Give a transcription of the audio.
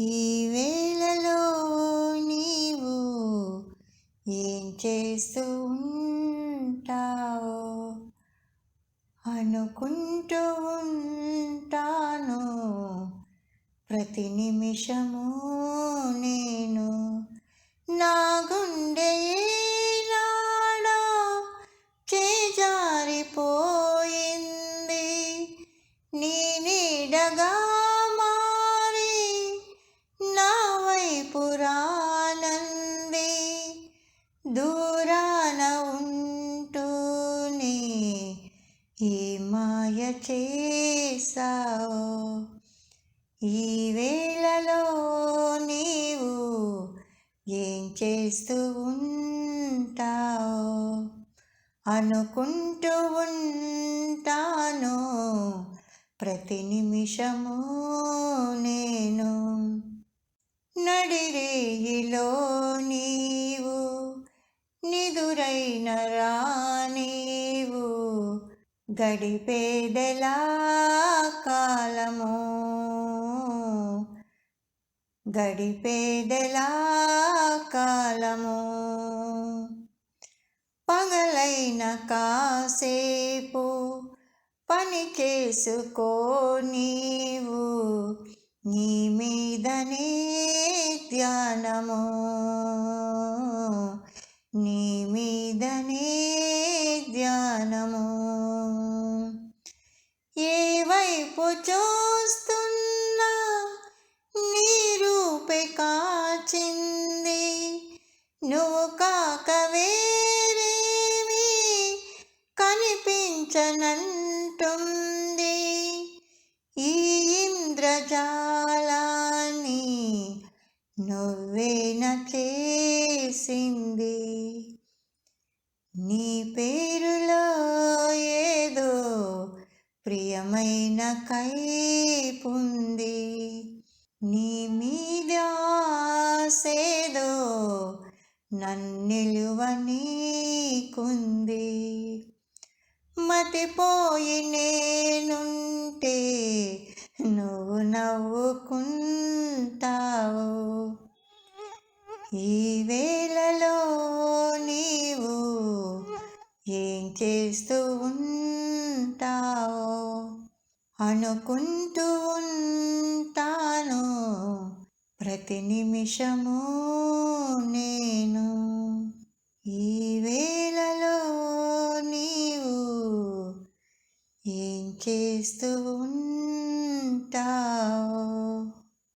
ఈ వేళలో నీవు ఏం చేస్తూ ఉంటావో? అనుకుంటూ ఉంటాను. ప్రతి నిమిషము ఏ మాయ చేసావు ఈ వేళలో నీవు ఏం చేస్తూ ఉంటావు? అనుకుంటూ ఉంటాను. ప్రతి నిమిషము నేను నడిరేయిలో గడిపేదెలా కాలము? గడిపేదెలా కాలము? పగలైన కాసేపు పని చేసుకో నీవు. నీ మీదనే ధ్యానము. నీ మీదనే వైపు చూస్తున్నా నీ రూపే కాచింది. నువ్వు కాక వేరేమి కనిపించనంటుంది. ఈ ఇంద్రజాలాన్ని నువ్వేన చేసింది? ప్రియమైన కైపుంది నీ మీద సేదో నీకుంది. మతిపోయి నేనుంటే నువ్వు నవ్వుకుంటావు. ఈ వేళలో ఏం చేస్తూ ఉంటావో? అనుకుంటూ ఉంటాను. ప్రతి నిమిషము నేను ఈ వేళలో నీవు ఏం చేస్తూ ఉంటావు?